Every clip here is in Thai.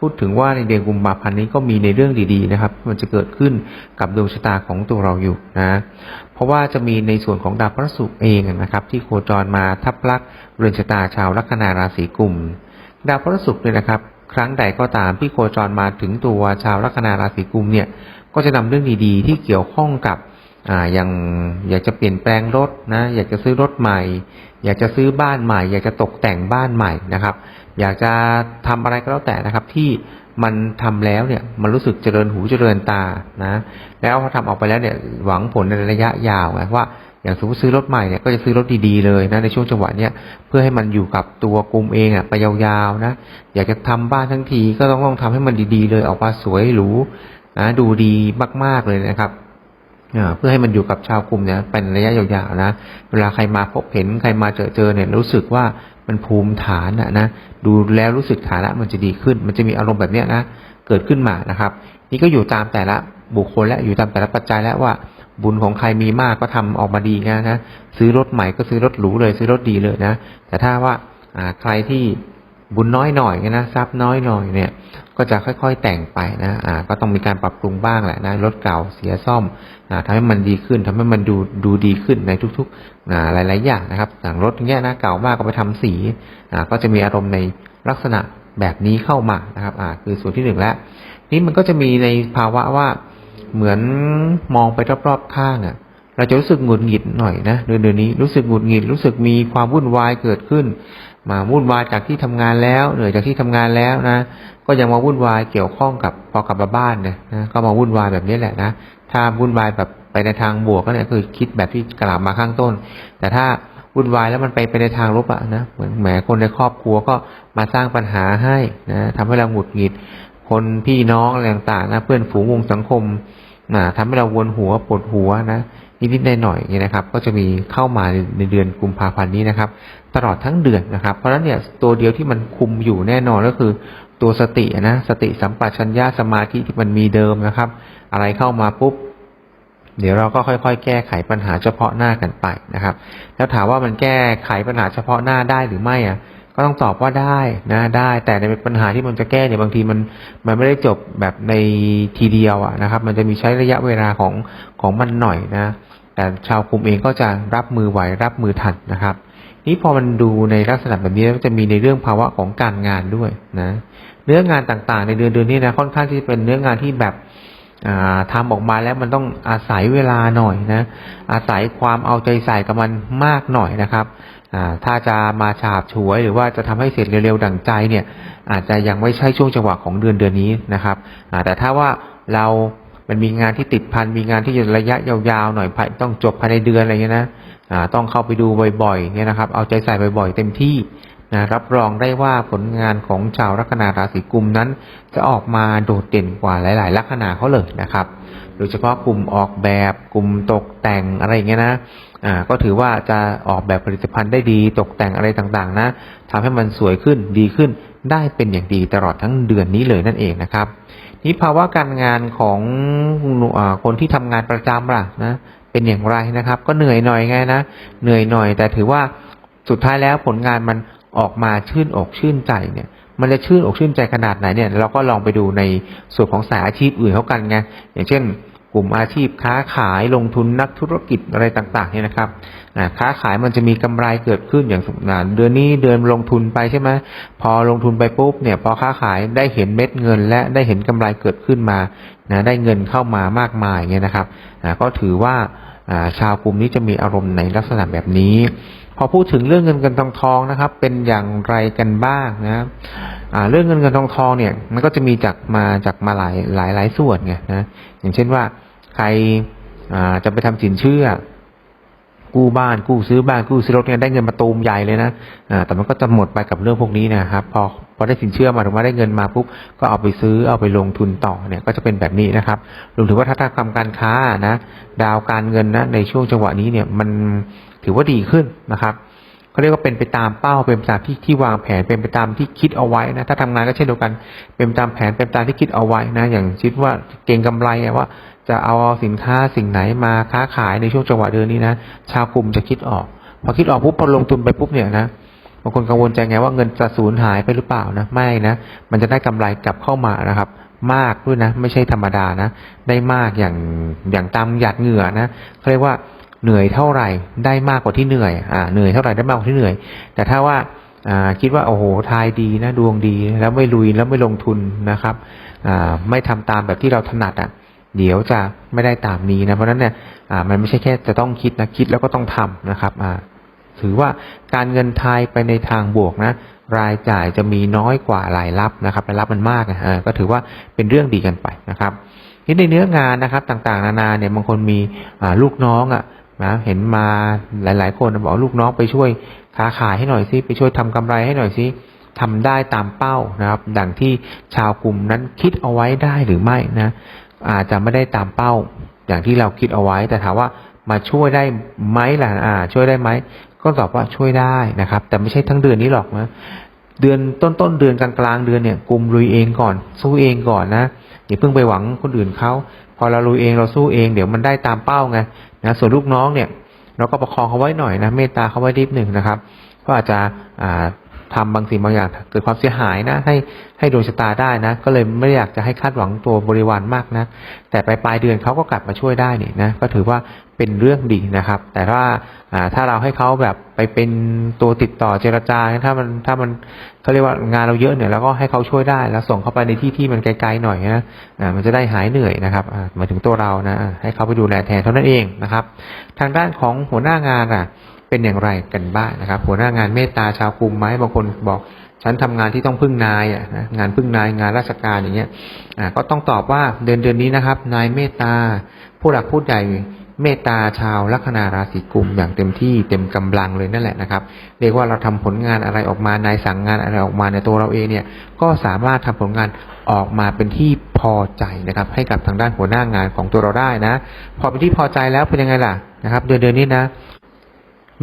พูดถึงว่าในเดือนกุมภาพันธ์นี้ก็มีในเรื่องดีๆนะครับ มันจะเกิดขึ้นกับดวงชะตาของตัวเราอยู่นะ เพราะว่าจะมีในส่วนของดาวพระศุกร์เองนะครับ ที่โคจรมาทับลักเรือนชะตาชาวลัคนาราศีกุมดาวพระศุกร์เนี่ยนะครับ ครั้งใดก็ตามที่โคจรมาถึงตัวชาวลัคนาราศีกุมเนี่ยก็จะนำเรื่องดีๆ ที่เกี่ยวข้องกับอ่าอย่างอยากจะเปลี่ยนแปลงรถนะ อยากจะซื้อรถใหม่ อยากจะซื้อบ้านใหม่ อยากจะตกแต่งบ้านใหม่นะครับ อยากจะทำอะไรก็แล้วแต่นะครับ ที่มันทำแล้วเนี่ยมันรู้สึกเจริญหูเจริญตานะ แล้วพอทำออกไปแล้วเนี่ยหวังผลในระยะยาวไงว่าอย่างสมมติซื้อรถใหม่เนี่ยก็จะซื้อรถดีๆเลยนะในช่วงจังหวะเนี้ยเพื่อให้มันอยู่กับตัวกลุ่มเองอะไปยาวๆนะ อยากจะทำบ้านทั้งทีก็ต้องต้องทำให้มันดีๆ เลยออกมาสวยหรูนะดูดีมากๆเลยนะครับ เพื่อให้มันอยู่กับชาวกลุ่มเนี่ยเป็นระยะยาวๆนะ เวลาใครมาพบเห็นใครมาเจอเจอเนี่ยรู้สึกว่ามันภูมิฐานนะนะดูแล้วรู้สึกฐานะมันจะดีขึ้น มันจะมีอารมณ์แบบเนี้ยนะเกิดขึ้นมานะครับ นี่ก็อยู่ตามแต่ละบุคคลและอยู่ตามแต่ละปัจจัยแล้วว่าบุญของใครมีมากก็ทำออกมาดีนะนะซื้อรถใหม่ก็ซื้อรถหรูเลยซื้อรถดีเลยนะ แต่ถ้าว่าใครที่ บุญน้อยหน่อยนะทรัพย์น้อยหน่อยเนี่ย ก็จะค่อยๆแต่งไปนะอ่าก็ต้องมีการปรับปรุงบ้างแหละนะรถเก่าเสียซ่อมอ่าทำให้มันดีขึ้นทำให้มันดูดูดีขึ้นในทุกๆอ่าหลายๆอย่างนะครับอย่างรถอย่างเงี้ยนะเก่ามากก็ไปทำสีอ่าก็จะมีอารมณ์ในลักษณะแบบนี้เข้ามานะครับอ่าคือส่วนที่หนึ่งแล้วนี่มันก็จะมีในภาวะว่าเหมือนมองไปรอบๆข้างอะเราจะรู้สึกหงุดหงิดหน่อยนะเดือนเดือนนี้รู้สึกหงุดหงิดรู้สึกมีความวุ่นวายเกิดขึ้น มาวุ่นวายจากที่ทำงานแล้วเหนื่อยจากที่ทำงานแล้วนะ ก็ยังมาวุ่นวายเกี่ยวข้องกับพอกลับมาบ้านเนี่ยนะก็มาวุ่นวายแบบนี้แหละนะถ้าวุ่นวายแบบไปในทางบวกก็เนี่ยคือคิดแบบที่กล่าวมาข้างต้น แต่ถ้าวุ่นวายแล้วมันไปไปในทางลบอะนะเหมือนแหมคนในครอบครัวก็มาสร้างปัญหาให้นะทำให้เราหงุดหงิด คนพี่น้องอะไรต่างๆนะเพื่อนฝูงวงสังคมนะทำให้เราวนหัวปวดหัวนะ นิดๆหน่อยๆเนี่ยนะครับ ก็จะมีเข้ามาในเดือนกุมภาพันธ์นี้นะครับ ตลอดทั้งเดือนนะครับ เพราะฉะนั้นเนี่ยตัวเดียวที่มันคุมอยู่แน่นอนก็คือตัวสตินะสติสัมปชัญญะสมาธิที่มันมีเดิมนะครับ อะไรเข้ามาปุ๊บเดี๋ยวเราก็ค่อยๆ แก้ไขปัญหาเฉพาะหน้ากันไปนะครับ แล้วถามว่ามันแก้ไขปัญหาเฉพาะหน้าได้หรือไม่อะ ก็ต้องตอบว่าได้นะได้ แต่ในปัญหาที่มันจะแก้เนี่ยบางทีมันมันไม่ได้จบแบบในทีเดียวอะนะครับ มันจะมีใช้ระยะเวลาของของมันหน่อยนะแต่ชาวกลุ่มเองก็จะรับมือไหวรับมือทันนะครับ นี่พอมันดูในลักษณะแบบนี้ก็จะมีในเรื่องภาวะของการงานด้วยนะ เนื้องานต่างๆ ในเดือนเดือนนี้นะค่อนข้างที่จะเป็นเนื้องานที่แบบ ทำออกมาแล้วมันต้องอาศัยเวลาหน่อยนะ อาศัยความเอาใจใส่กับมันมากหน่อยนะครับถ้าจะมาฉาบฉวยหรือว่าจะทำให้เสร็จเร็วๆดั่งใจเนี่ย อาจจะยังไม่ใช่ช่วงจังหวะของเดือนเดือนนี้นะครับแต่ถ้าว่าเรามันมีงานที่ติดพัน มีงานที่ระยะยาวๆหน่อยภายต้องจบภายในเดือนอะไรเงี้ยนะต้องเข้าไปดูบ่อยๆเนี่ยนะครับ เอาใจใส่บ่อยๆ เต็มที่ นะรับรองได้ว่าผลงานของชาวลัคนาราศีกุมนั้น จะออกมาโดดเด่นกว่าหลาย ๆ ลัคนาเขาเลยนะครับ โดยเฉพาะกลุ่มออกแบบกลุ่มตกแต่งอะไรอย่างเงี้ยนะอ่าก็ถือว่าจะออกแบบผลิตภัณฑ์ได้ดี ตกแต่งอะไรต่าง ๆ นะทำให้มันสวยขึ้นดีขึ้นได้เป็นอย่างดีตลอดทั้งเดือนนี้เลยนั่นเองนะครับนี่ภาวะการงานของอาคนที่ทำงานประจำล่ะนะเป็นอย่างไรนะครับ ก็เหนื่อยหน่อยไงนะเหนื่อยหน่อย แต่ถือว่าสุดท้ายแล้วผลงานมัน ออกมาชื่นอกชื่นใจเนี่ย มันจะชื่นอกชื่นใจขนาดไหนเนี่ย เราก็ลองไปดูในส่วนของสายอาชีพอื่นเขากันไงอย่างเช่น กลุ่มอาชีพค้าขายลงทุนนักธุรกิจอะไรต่างๆเนี่ยนะครับค้าขายมันจะมีกำไรเกิดขึ้นอย่างอ่าเดือนนี้เดือนลงทุนไปใช่ไหมพอลงทุนไปปุ๊บเนี่ย พอค้าขายได้เห็นเม็ดเงิน และได้เห็นกำไรเกิดขึ้นมานะได้เงินเข้ามามากมายเนี่ยนะครับก็ถือว่าชาวกลุ่มนี้จะมีอารมณ์ในลักษณะแบบนี้ พอพูดถึงเรื่องเงินเงินทองทองนะครับ เป็นอย่างไรกันบ้างนะเรื่องเงินเงินทองทองเนี่ย มันก็จะมีจากมาจากมาหลายหลายหลายส่วนไงนะอย่างเช่นว่าใครจะไปทำสินเชื่อ กู้บ้านกู้ซื้อบ้านกู้ซื้อรถเนี่ยได้เงินมาตูมใหญ่เลยนะแต่มันก็จะหมดไปกับเรื่องพวกนี้นะครับ พอพอได้สินเชื่อมาหรือว่าได้เงินมาปุ๊บก็เอาไปซื้อเอาไปลงทุนต่อเนี่ยก็จะเป็นแบบนี้นะครับรวมถึงว่าถ้าทำการค้านะ ดาวการเงินนะในช่วงจังหวะนี้เนี่ยมัน ถือว่าดีขึ้นนะครับเขาเรียกว่าเป็นไปตามเป้าเป็นไปตามที่ที่วางแผนเป็นไปตามที่คิดเอาไว้นะถ้าทำงานก็เช่นเดียวกัน เป็นไปตามแผนเป็นไปตามที่คิดเอาไว้นะ อย่างคิดว่าเก่งกำไรว่า จะเอาสินค้าสิ่งไหนมาค้าขายในช่วงจังหวะเดือนนี้นะชาวกลุ่มจะคิดออก พอคิดออกปุ๊บพอลงทุนไปปุ๊บเนี่ยนะบางคนกังวลใจไงว่าเงินจะสูญหายไปหรือเปล่านะไม่นะมันจะได้กำไรกลับเข้ามานะครับมากด้วยนะ ไม่ใช่ธรรมดานะ ได้มากอย่างอย่างตามหยาดเหงื่อนะเขาเรียกว่า เหนื่อยเท่าไหร่ได้มากกว่าที่เหนื่อยอ่าเหนื่อยเท่าไหร่ได้มากกว่าที่เหนื่อย แต่ถ้าว่าอ่าคิดว่าโอ้โหทายดีนะดวงดี แล้วไม่ลุยแล้วไม่ลงทุนนะครับอ่าไม่ทำตามแบบที่เราถนัดอะเดี๋ยวจะไม่ได้ตามนี้นะเพราะฉะนั้นเนี่ยอ่ามันไม่ใช่แค่จะต้องคิดนะคิดแล้วก็ต้องทำนะครับอ่าถือว่าการเงินไทยไปในทางบวกนะรายจ่ายจะมีน้อยกว่ารายรับนะครับรายรับมันมากนะอ่าก็ถือว่าเป็นเรื่องดีกันไปนะครับทีในเนื้องานนะครับต่างๆ นานาเนี่ยบางคนมีอ่าลูกน้องอะ นะเห็นมาหลาย ๆ คนบอกลูกน้องไปช่วยค้าขายให้หน่อยซิไปช่วยทำกำไรให้หน่อยซิทำได้ตามเป้านะครับ ดังที่ชาวกลุ่มนั้นคิดเอาไว้ได้หรือไม่นะ อาจจะไม่ได้ตามเป้า อย่างที่เราคิดเอาไว้ แต่ถามว่ามาช่วยได้ไหมล่ะอ่า ช่วยได้ไหมก็ตอบว่าช่วยได้นะครับ แต่ไม่ใช่ทั้งเดือนนี้หรอกนะ เดือนต้นต้นเดือนกลางกลางเดือนเนี่ยกลุ่มลุยเองก่อน สู้เองก่อนนะอย่าเพิ่งไปหวังคนอื่นเขาพอเราลุยเองเราสู้เองเดี๋ยวมันได้ตามเป้าไงนะส่วนลูกน้องเนี่ย เราก็ประคองเขาไว้หน่อยนะเมตตาเขาไว้นิดหนึ่งนะครับ ก็อาจจะอ่า ทำบางสิ่งบางอย่างเกิดความเสียหายนะ ให้ให้ดวงชะตาได้นะ ก็เลยไม่อยากจะให้คาดหวังตัวบริวารมากนะ แต่ไปปลายเดือนเขาก็กลับมาช่วยได้นี่นะก็ถือว่าเป็นเรื่องดีนะครับ แต่ว่าถ้าเราให้เขาแบบไปเป็นตัวติดต่อเจรจาถ้ามันถ้ามันเขาเรียกว่างานเราเยอะเนี่ยแล้วก็ให้เขาช่วยได้แล้วส่งเขาไปในที่ที่มันไกลๆหน่อยนะมันจะได้หายเหนื่อยนะครับหมายถึงตัวเรานะให้เขาไปดูแลแทนเท่านั้นเองนะครับ ทางด้านของหัวหน้างานอะ เป็นอย่างไรกันบ้างนะครับ หัวหน้างานเมตตาชาวกรุมไหมบางคนบอกฉันทำงานที่ต้องพึ่งนายอะนะงานพึ่งนายงานราชการอย่างเงี้ยอ่าก็ต้องตอบว่าเดือนเดือนนี้นะครับ นายเมตตา ผู้หลักผู้ใหญ่เมตตาชาวลัคนาราศีกุมอย่างเต็มที่เต็มกำลังเลยนั่นแหละนะครับ เรียกว่าเราทำผลงานอะไรออกมานายสั่งงานอะไรออกมาในตัวเราเองเนี่ย ก็สามารถทำผลงานออกมาเป็นที่พอใจนะครับ ให้กับทางด้านหัวหน้างานของตัวเราได้นะ พอเป็นที่พอใจแล้วเป็นยังไงล่ะนะครับ เดือนเดือนนี้นะ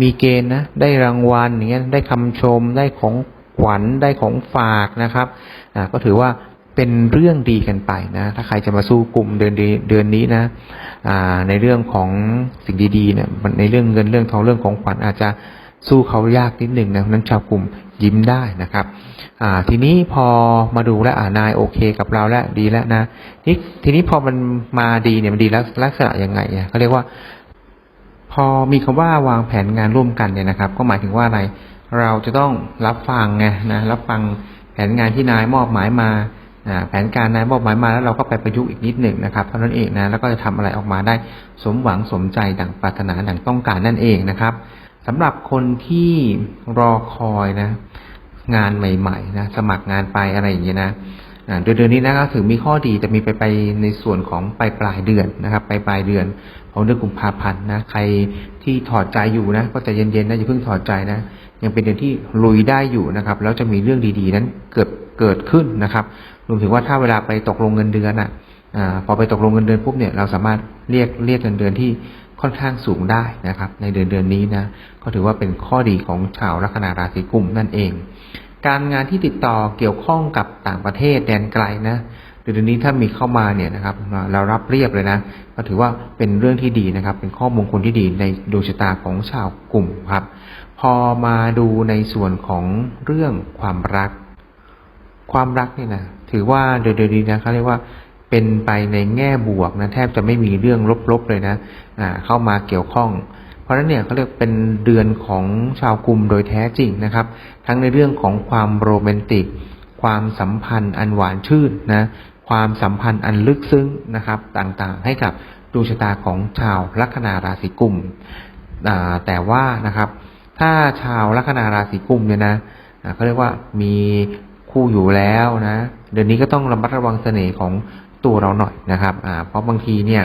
มีเกณฑ์นะได้รางวัลอย่างเงี้ยได้คำชมได้ของขวัญได้ของฝากนะครับอ่าก็ถือว่าเป็นเรื่องดีกันไปนะ ถ้าใครจะมาสู้กลุ่มเดือนเดือนนี้นะอ่าในเรื่องของสิ่งดีๆเนี่ยในเรื่องเงินเรื่องทองเรื่องของขวัญอาจจะสู้เขายากนิดหนึ่งนะนั้นชาวกลุ่มยิ้มได้นะครับอ่าทีนี้พอมาดูแลอ่านายโอเคกับเราแล้วดีแล้วนะทีทีนี้พอมันมาดีเนี่ยมันดีลักลักษณะยังไงอะเขาเรียกว่า อมีคำว่าวางแผนงานร่วมกันเนี่ยนะครับ ก็หมายถึงว่าอะไร เราจะต้องรับฟังไงนะรับฟังแผนงานที่นายมอบหมายมาแผนการนายมอบหมายมาแล้วเราก็ไปประยุกต์อีกนิดหนึ่งนะครับเท่านั้นเองนะแล้วก็จะทำอะไรออกมาได้สมหวังสมใจดังปรารถนาดังต้องการนั่นเองนะครับสำหรับคนที่รอคอยนะ งานใหม่ๆนะสมัครงานไปอะไรอย่างเงี้ยนะ เดือนเดือนนี้นะก็ถือมีข้อดีแต่มีไปไปในส่วนของปลายปลายเดือนนะครับปลายปลายเดือนของเดือนกุมภาพันธ์นะใครที่ถอดใจอยู่นะ ก็จะเย็นๆนะอย่าเพิ่งถอดใจนะ ยังเป็นเดือนที่ลุยได้อยู่นะครับ แล้วจะมีเรื่องดีๆนั้นเกิดเกิดขึ้นนะครับรวมถึงว่าถ้าเวลาไปตกลงเงินเดือนอะอ่พอไปตกลงเงินเดือนปุ๊บเนี่ยเราสามารถเรียกเรียกเงินเดือนที่ค่อนข้างสูงได้นะครับ ในเดือนเดือนนี้นะก็ถือว่าเป็นข้อดีของชาวลัคนาราศีกุมนั่นเอง การงานที่ติดต่อเกี่ยวข้องกับต่างประเทศแดนไกลนะเดือนนี้ถ้ามีเข้ามาเนี่ยนะครับ เรารับเรียบเลยนะก็ถือว่าเป็นเรื่องที่ดีนะครับ เป็นข้อมงคลที่ดีในดวงชะตาของชาวกลุ่มครับ พอมาดูในส่วนของเรื่องความรัก ความรักเนี่ยนะถือว่าเดือนๆนี้นะเขาเรียกว่าเป็นไปในแง่บวกนะแทบจะไม่มีเรื่องลบๆเลยนะอ่าเข้ามาเกี่ยวข้อง เพราะฉะนั้นเนี่ยเขาเรียกเป็นเดือนของชาวกลุ่มโดยแท้จริงนะครับ ทั้งในเรื่องของความโรแมนติก ความสัมพันธ์อันหวานชื่นนะความสัมพันธ์อันลึกซึ้งนะครับต่างๆ ให้กับดวงชะตาของชาวลัคนาราศีกุมอ่าแต่ว่านะครับถ้าชาวลัคนาราศีกุมเนี่ยนะเขาเรียกว่ามีคู่อยู่แล้วนะเดือนนี้ก็ต้องระมัดระวังเสน่ห์ของตัวเราหน่อยนะครับเพราะบางทีเนี่ย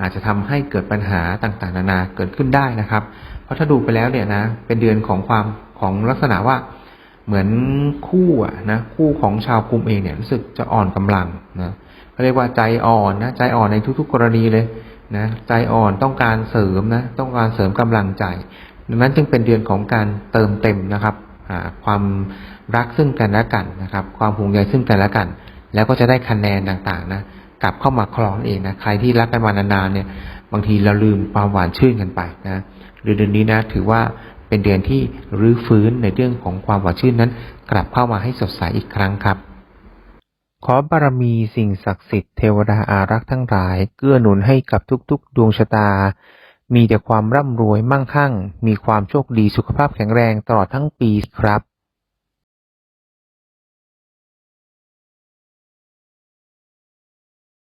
อาจจะทำให้เกิดปัญหาต่างๆ นานาเกิดขึ้นได้นะครับ เพราะถ้าดูไปแล้วเนี่ยนะเป็นเดือนของความของลักษณะว่าเหมือนคู่อะนะคู่ของชาวกลุ่มเองเนี่ยรู้สึกจะอ่อนกำลังนะเขาเรียกว่าใจอ่อนนะใจอ่อนในทุกๆกรณีเลยนะใจอ่อนต้องการเสริมนะต้องการเสริมกำลังใจ ดังนั้นจึงเป็นเดือนของการเติมเต็มนะครับความรักซึ่งกันและกันนะครับ ความห่วงใยซึ่งกันและกัน แล้วก็จะได้คะแนนต่างๆนะ กลับเข้ามาคลองเองนะใครที่รักกันมานานๆเนี่ย บางทีเราลืมความหวานชื่นกันไปนะหรือเดือนนี้นะถือว่าเป็นเดือนที่รื้อฟื้นในเรื่องของความหวานชื่นนั้น กลับเข้ามาให้สดใสอีกครั้งครับ ขอบารมีสิ่งศักดิ์สิทธิ์เทวดาอารักษ์ทั้งหลาย เกื้อหนุนให้กับทุกๆ ดวงชะตา มีแต่ความร่ำรวยมั่งคั่ง มีความโชคดีสุขภาพแข็งแรงตลอดทั้งปีครับ